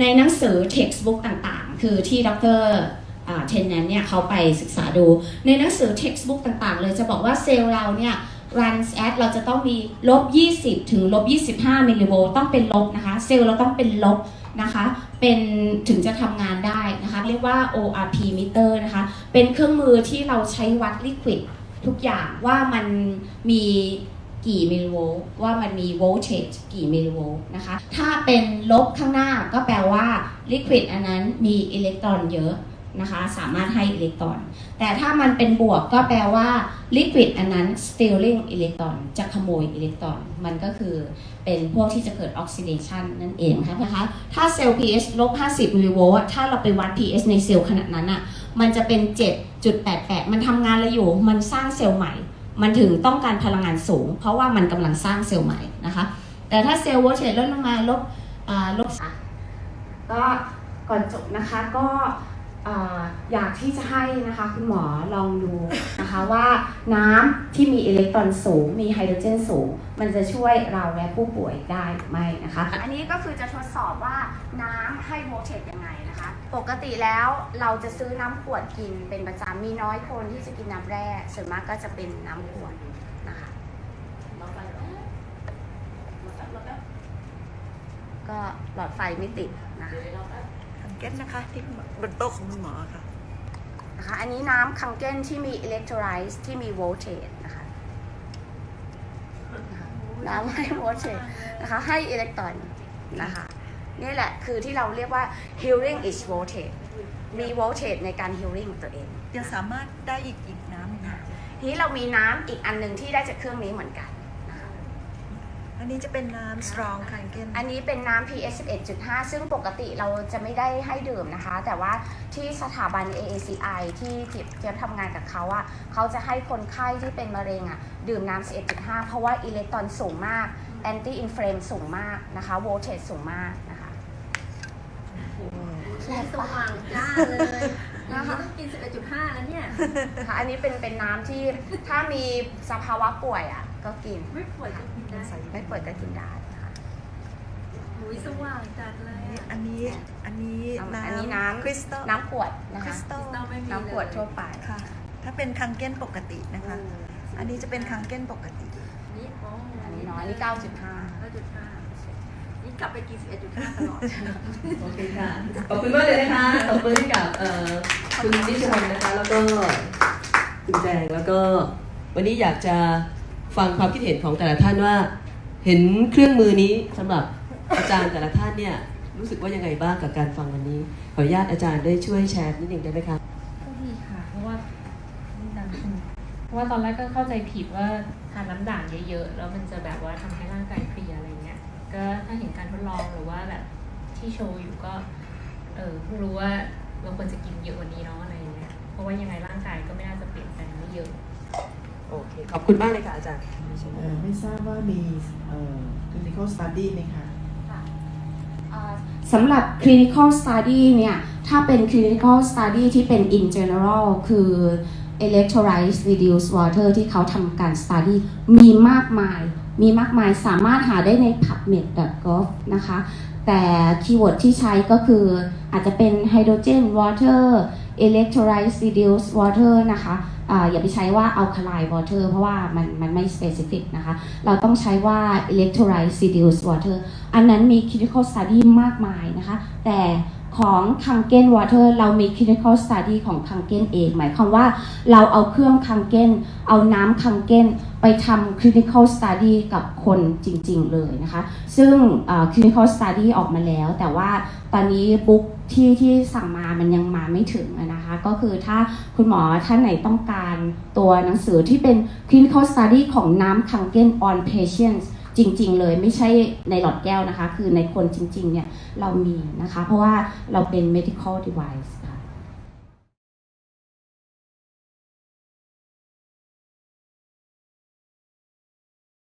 ในหนังสือ textbook ต่างๆ คือที่ดรเทนแนนเนี่ยเขาไปศึกษาดู ในหนังสือ textbook ต่างๆ เลยจะบอกว่าเซลล์เราเนี่ย runs at เราจะต้องมีลบ 20 ถึงลบ 25มิลลิโวลต์ต้องเป็นลบนะคะ เซลล์เราต้องเป็นลบนะคะ เป็นถึงจะทำงานได้นะคะ เรียกว่า ORP meter นะคะ เป็นเครื่องมือที่เราใช้วัดลิควิดทุกอย่างว่ามันมี กี่มิลลิโวลต์ว่ามันมีโวลเทจกี่มิลลิโวลต์นะคะ ถ้าเป็นลบข้างหน้าก็แปลว่าลิควิดอันนั้นมีอิเล็กตรอนเยอะนะคะ สามารถให้อิเล็กตรอน แต่ถ้ามันเป็นบวกก็แปลว่าลิควิดอันนั้น stealing อิเล็กตรอน จะขโมยอิเล็กตรอน มันก็คือเป็นพวกที่จะเกิดออกซิเดชันนั่นเองนะคะ ถ้าเซลล์ pH ลบ 50 มิลลิโวลต์ถ้าเราไปวัด pH ในเซลล์ขนาดนั้นอะ มันจะเป็น 7.88 มันทำงานอะไรอยู่ มันสร้างเซลล์ใหม่ มันถึงต้องการพลังงานสูง เพราะว่ามันกำลังสร้างเซลล์ใหม่นะคะ แต่ถ้าเซลล์โวลเทจลดลงมาลบอ่าลบก็ก่อนจบนะคะก็ อ่าอยากที่จะให้นะคะคุณหมอลองดูนะคะว่าน้ำที่มีอิเล็กตรอนสูง มีไฮโดรเจนสูง มันจะช่วยเราและผู้ป่วยได้หรือไม่นะคะ อันนี้ก็คือจะทดสอบว่าน้ำให้โวลเทจยังไงนะคะ ปกติแล้วเราจะซื้อน้ำขวดกินเป็นประจำมีน้อยคนที่จะกินน้ำแร่ส่วนมากก็จะเป็นน้ำขวดนะคะก็หลอดไฟไม่ติดนะคะ คังเก็ตนะคะ ที่บนโต๊ะของคุณหมอค่ะนะคะอันนี้น้ำคังเก้นที่มีอิเล็กโทรไลซ์ที่มีโวลเทจนะคะน้ำให้โวลเทจนะคะให้อิเล็กตรอนนะคะนี่แหละคือที่เราเรียกว่า healing is voltage มีโวลเทจในการ healing ตัวเองยังสามารถได้อีกอีกน้ำหนึ่งค่ะทีนี้เรามีน้ำอีกอันหนึ่งที่ได้จากเครื่องนี้เหมือนกันนะคะ อันนี้จะเป็นน้ำ strong คังเก็ตอันนี้เป็นน้ำ pH 11.5 ซึ่งปกติเราจะไม่ได้ให้ดื่มนะคะ แต่ว่าที่สถาบัน AACI ที่ที่เจะทำงานกับเขาอะเขาจะให้คนไข้ที่เป็นมะเร็งอะดื่มน้ำ 11.5 เพราะว่าอิเล็กตรอนสูงมาก anti inflame สูงมากนะคะ voltage สูงมากนะคะสว่างจ้าเลยนะคะต้องกิน 11.5 แล้วเนี่ย ค่ะ อันนี้เป็นเป็นน้ำที่ถ้ามีสภาวะป่วยอะ ก็กินไม่ป่วยก็กินได้ไม่ป่วยก็กินได้นะคะหุยสว่างจัดเลยอะ อันนี้ อันนี้อันนี้น้ำคริสตัล น้ำขวดนะคริคะสตัลเราไม่มี น้ำขวดทั่วไปค่ะ ถ้าเป็นคังเก้นปกตินะคะ อันนี้จะเป็นคังเก้นปกติ นี่อ๋ออัอันนี้น้อยอันนี้9.5 9.5นี่กลับไปกิน11.5ตลอด โอเคค่ะ ขอบคุณมากเลยนะคะขอบคุณให้กับเอ่อคุณนิชวันนะคะ แล้วก็คุณแจง แล้วก็วันนี้อยากจะ ฟังความคิดเห็นของแต่ละท่านว่า เห็นเครื่องมือนี้สำหรับอาจารย์แต่ละท่านเนี่ยรู้สึกว่ายังไงบ้างกับการฟังวันนี้ขออนุญาตอาจารย์ได้ช่วยแชร์นิดหนึ่งได้ไหมคะก็ดีค่ะเพราะว่าเพราะว่าตอนแรกก็เข้าใจผิดว่าทานน้ำด่างเยอะๆแล้วมันจะแบบว่าทำให้ร่างกายเพลียอะไรเงี้ยก็ถ้าเห็นการทดลองหรือว่าแบบที่โชว์อยู่ก็เออรู้ว่าเราควรจะกินเยอะกว่านี้เนาะอะไรเงี้ยเพราะว่ายังไงร่างกายก็ไม่น่าจะเปลี่ยนแปลงไม่เยอะ โอเค ขอบคุณมากเลยค่ะอาจารย์ เอ่อไม่ทราบว่ามีเอ่อ clinical study ไหมคะ สำหรับ clinical study เนี่ย ถ้าเป็น clinical study ที่เป็น in general คือ electrolyte reduced water ที่เขาทำการ study มีมากมาย มีมากมายสามารถหาได้ใน pubmed.gov นะคะ แต่คีย์เวิร์ดที่ใช้ก็คืออาจจะเป็น hydrogen water electrolyte reduced water นะคะ ออย่าไปใช้ว่า alkaline water เพราะว่ามันมันไม่ specific นะคะ เราต้องใช้ว่า electrolyte reduced water อันนั้นมี critical study มากมายนะคะ แต่ ของ Kangen water เรามี clinical study ของ Kangen เอง หมายความว่าเราเอาเครื่อง Kangen เอาน้ำ Kangen ไปทำ clinical study กับคนจริง ๆ เลยนะคะ ซึ่งเอ่อ clinical study ออกมาแล้ว แต่ว่าตอนนี้บุ๊กที่ที่สั่งมามันยังมาไม่ถึงนะคะ ก็คือถ้าคุณหมอท่านไหนต้องการตัวหนังสือที่เป็น clinical study ของน้ำ Kangen on patients จริง ๆ เลยไม่ใช่ในหลอดแก้วนะคะ คือในคนจริง ๆ เนี่ยเรามีนะคะ เพราะว่าเราเป็น medical device ค่ะ